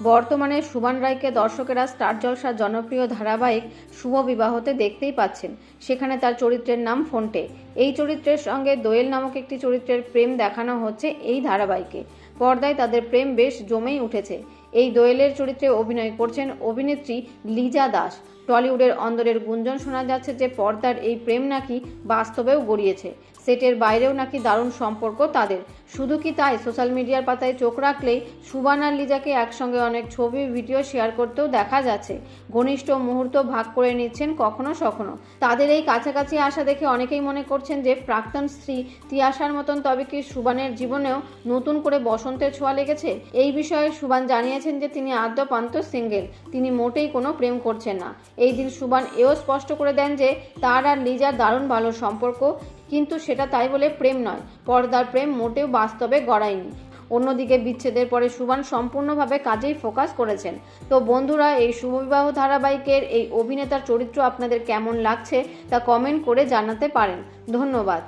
বর্তমানে সুবান রায়কে দর্শকেরা স্টার জলসার জনপ্রিয় ধারাবাহিক শুভ বিবাহতে দেখতেই পাচ্ছেন। সেখানে তার চরিত্রের নাম ফোনটে। এই চরিত্রের সঙ্গে দোয়েল নামক একটি চরিত্রের প্রেম দেখানো হচ্ছে এই ধারাবাহিকে। পর্দায় তাদের প্রেম বেশ জমেই উঠেছে। এই দোয়েলের চরিত্রে অভিনয় করছেন অভিনেত্রী লিজা দাস। টলিউডের অন্দরের গুঞ্জন শোনা যাচ্ছে যে পর্দার এই প্রেম নাকি বাস্তবেও গড়িয়েছে। সেটের বাইরেও নাকি দারুণ সম্পর্ক তাদের। শুধু কি তাই? সোশ্যাল মিডিয়ার পাতায় চোখ রাখলেই সুবান আর লিজাকে একসঙ্গে অনেক ছবি, ভিডিও শেয়ার করতেও দেখা যাচ্ছে। ঘনিষ্ঠ মুহূর্ত ভাগ করে নিচ্ছেন কখনো সখনো। তাদের এই কাছাকাছি আসা দেখে অনেকেই মনে করছেন যে প্রাক্তন স্ত্রী তিয়াশার মতন তবে কি সুবানের জীবনেও নতুন করে বসন্তের ছোঁয়া লেগেছে? এই বিষয়ে সুবান জানিয়েছেন যে তিনি আদ্যপান্ত সিঙ্গেল। তিনি মোটেই কোনো প্রেম করছেন না। এই দিন সুবান এও স্পষ্ট করে দেন যে তার আর লিজার দারুণ ভালো সম্পর্ক, কিন্তু সেটা তাই বলে প্রেম নয়। পর্দার প্রেম মোটেও বাস্তবে গড়ায়নি। অন্যদিকে বিচ্ছেদের পরে সুবান সম্পূর্ণভাবে কাজেই ফোকাস করেছেন। তো বন্ধুরা, এই শুভবিবাহ ধারাবাহিকের এই অভিনেতার চরিত্র আপনাদের কেমন লাগছে তা কমেন্ট করে জানাতে পারেন। ধন্যবাদ।